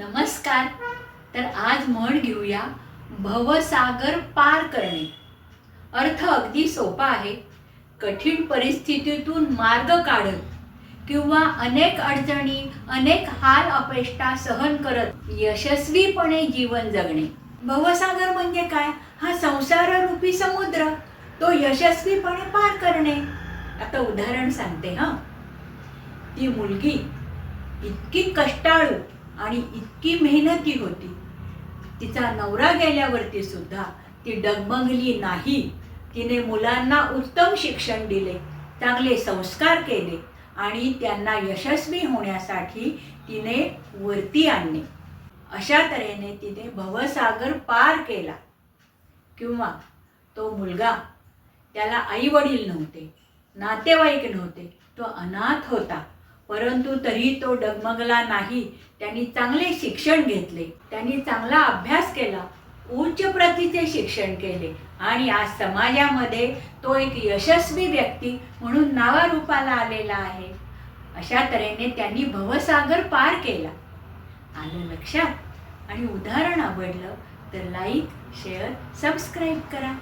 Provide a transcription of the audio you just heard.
नमस्कार. तर आज म्हण घेऊया भवसागर पार करणे. अर्थ अगदी सोपा आहे. कठीण परिस्थितीतून मार्ग काढत किंवा अनेक अडचणी अनेक हाल अपेष्टा सहन करत यशस्वीपणे जीवन जगणे. भवसागर म्हणजे काय? हा संसाररूपी समुद्र. तो यशस्वीपणे पार करणे. आता उदाहरण सांगते हा. ती मुलगी इतकी कष्टाळू आणि इतकी मेहनती होती. तिचा नवरा गेल्यावरती सुद्धा ती डगमगली नाही. तिने मुलांना उत्तम शिक्षण दिले चांगले संस्कार केले आणि त्यांना यशस्वी होण्यासाठी तिने वरती आणले. अशा तऱ्हेने तिने भवसागर पार केला. किंवा तो मुलगा त्याला आई वडील नव्हते नातेवाईक नव्हते तो अनाथ होता. परंतु तरी तो डगमगला नाही. त्यांनी चांगले शिक्षण घेतले. त्यांनी चांगला अभ्यास केला. उच्च प्रतीचे शिक्षण केले. आणि आज समाजामध्ये तो एक यशस्वी व्यक्ती म्हणून नावारूपाला आलेला आहे. अशा तऱ्हेने त्यांनी भवसागर पार केला. आलं लक्षात? आणि उदाहरण आवडलं तर लाईक शेअर सबस्क्राईब करा.